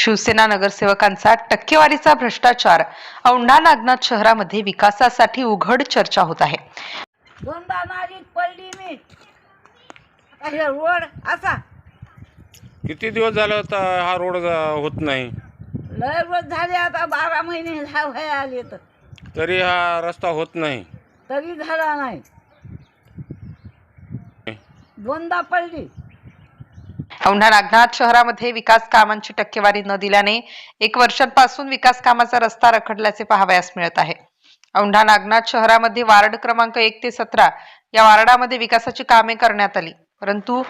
शिवसेना नगरसेवकांचा टक्केवारीचा भ्रष्टाचार. औंढा नागनाथ शहरामध्ये विकासासाठी उघड चर्चा होत आहे. हे रोड असा. किती दिवस झालं आता हा रोड होत नाही? लय रोज झाले आता बारा महिने झाले आले तर. तरी हा रस्ता होत नाही. तरी झाला नाही. दोनदा पडली. औंढा नागनाथ शहरामध्ये विकास कामांची टक्केवारी न दिल्याने एक वर्षांपासून विकास कामाचा रस्ता रखडल्याचे पाहावयास मिळत आहे. औंढा नागनाथ शहरामध्ये वार्ड क्रमांक एक ते सतरा या वार्डामध्ये विकासाची कामे करण्यात आली. परंतु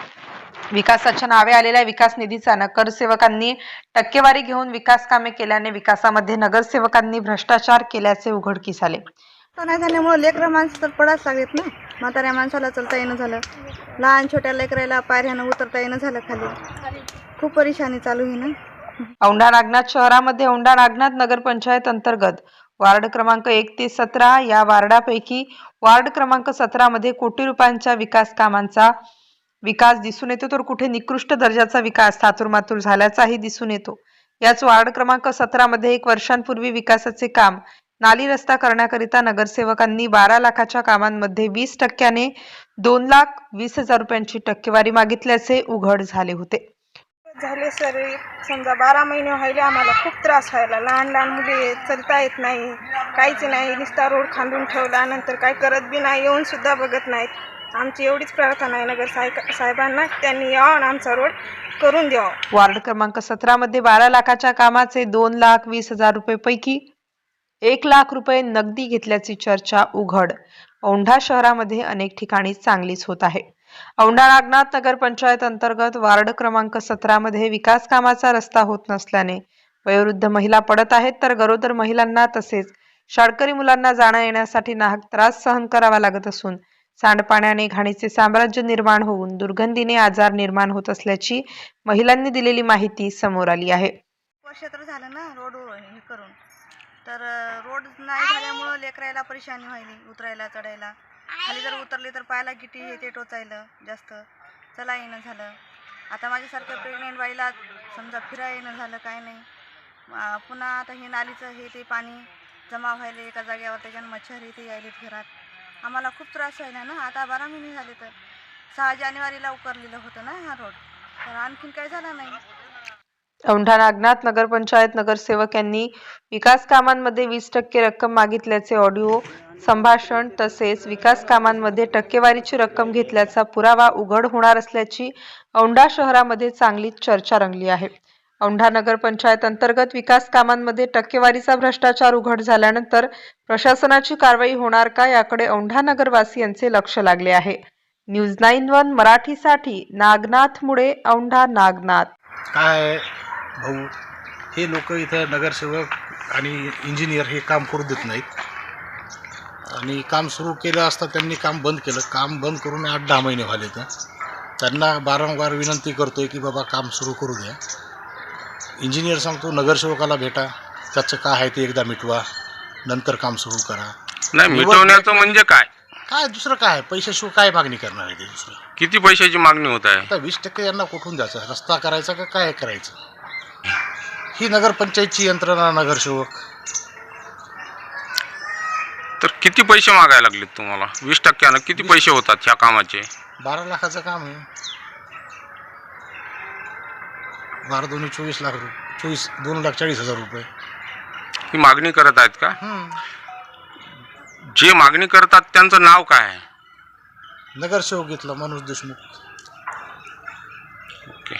विकासाच्या नावे आलेल्या विकास निधीचा नगरसेवकांनी टक्केवारी घेऊन विकास कामे केल्याने विकासामध्ये नगरसेवकांनी भ्रष्टाचार केल्याचे उघडकीस आले. तो नाही झाल्यामुळे लेकरं माणसं तर पडाच लागलेत ना? म्हाताऱ्या माणसाला चलता येणं झालं. लहान छोट्या लेकराला पायऱ्यानं उतरता येणं झालं खाली. खूप परेशानी चालू आहे ना. औंढा नागनाथ शहरामध्ये औंढा नागनाथ नगरपंचायत अंतर्गत. वार्ड क्रमांक एक ते सतरा या वार्डापैकी वार्ड क्रमांक सतरामध्ये कोटी रुपयांच्या विकास कामांचा विकास दिसून येतो. तर कुठे निकृष्ट दर्जाचा विकास थातुरमातुर झाल्याचाही दिसून येतो. याच वार्ड क्रमांक सतरामध्ये एक वर्षांपूर्वी विकासाचे काम नाली रस्ता करण्याकरिता नगरसेवकांनी बारा लाखाच्या कामांमध्ये वीस टक्क्याने दोन लाख वीस हजार रुपयांची टक्केवारी मागितल्याचे उघड झाले होते. झाले सर समजा बारा महिने व्हायले आम्हाला खूप त्रास व्हायला. लहान लहान मुली चलता येत नाही काहीच नाही नुसता रोड खांदून ठेवला नंतर काय करत बी नाही येऊन सुद्धा बघत नाहीत. आमची एवढीच प्रार्थना आहे नगर साहेब साहेबांना त्यांनी यावं आणि आमचा रोड करून द्यावा. वार्ड क्रमांक सतरा मध्ये बारा लाखाच्या कामाचे दोन लाख वीस हजार रुपये पैकी एक लाख रुपये नगदी घेतल्याची चर्चा उघड. औंढा शहरामध्ये अनेक ठिकाणी चांगलीच होत आहे. औंढा नागनाथ नगर पंचायत अंतर्गत वार्ड क्रमांक सतरामध्ये विकास कामाचा रस्ता होत नसल्याने वयोवृद्ध महिला पडत आहेत तर गरोदर महिलांना तसेच शाळकरी मुलांना जाण्या येण्यासाठी नाहक त्रास सहन करावा लागत असून सांडपाण्याने घाणीचे साम्राज्य निर्माण होऊन दुर्गंधीने आजार निर्माण होत असल्याची महिलांनी दिलेली माहिती समोर आली आहे. वर्ष तर झालं ना रोड हे करून. तर रोड नाही झाल्यामुळं लेकरायला परेशानी व्हायली उतरायला चढायला. खाली जर उतरले तर पायाला गिटी हे ते टोचायलं जास्त. चला येणं झालं. आता माझ्यासारख्या प्रेग्नेंट बाईला समजा फिरा येणं झालं काय नाही. पुन्हा आता हे नालीचं हे ते पाणी जमा व्हायले एका जागेवर त्याच्यानं मच्छर हे ते यायलेत घरात. आम्हाला खूप त्रास व्हायला ना. आता बारा महिने झाले तर. सहा जानेवारीला उकरलेलं होतं ना हा रोड. तर आणखीन काही झालं नाही? औंढा नागनाथ नगरपंचायत नगरसेवक यांनी विकास कामांमध्ये वीस टक्के रक्कम मागितल्याचे ऑडिओ संभाषण तसेच विकास कामांमध्ये टक्केवारीची रक्कम घेतल्याचा पुरावा उघड होणार असल्याची औंढा शहरामध्ये चांगलीच चर्चा रंगली आहे. औंढा नगरपंचायत अंतर्गत विकास कामांमध्ये टक्केवारीचा भ्रष्टाचार उघड झाल्यानंतर प्रशासनाची कारवाई होणार का याकडे औंढा नगरवासियांचे लक्ष लागले आहे. न्यूज नाईन वन मराठीसाठी नागनाथ मुळे औंढा नागनाथ. काय भाऊ हे लोक इथं नगरसेवक आणि इंजिनियर हे काम करू देत नाहीत. आणि काम सुरू केलं असता त्यांनी काम बंद केलं. काम बंद करून आठ दहा महिने झाले तर त्यांना वारंवार विनंती करतोय की बाबा काम सुरू करू द्या. इंजिनियर सांगतो नगरसेवकाला भेटा. त्याचं काय आहे ते एकदा मिटवा. नंतर काम सुरू करा. नाही मिटवण्याचं म्हणजे काय? काय दुसरं काय? आहे? पैशाशिवाय काय मागणी करणार आहे ते दुसरं? किती पैशाची मागणी होत आहे? आता वीस टक्के यांना कुठून द्यायचं? रस्ता करायचा का काय करायचं? ही नगरपंचायतची यंत्रणा नगरसेवक. तर किती पैसे मागायला लागलेत तुम्हाला? वीस टक्क्यानं किती पैसे होतात ह्या कामाचे? बारा लाखाचं काम आहे. बारा दोन्ही चोवीस लाख रुपये चोवीस दोन लाख चाळीस हजार रुपये. ही मागणी करत आहेत का. जे मागणी करतात त्यांचं नाव काय आहे? नगरसेवक घेतला मनोज देशमुख. ओके.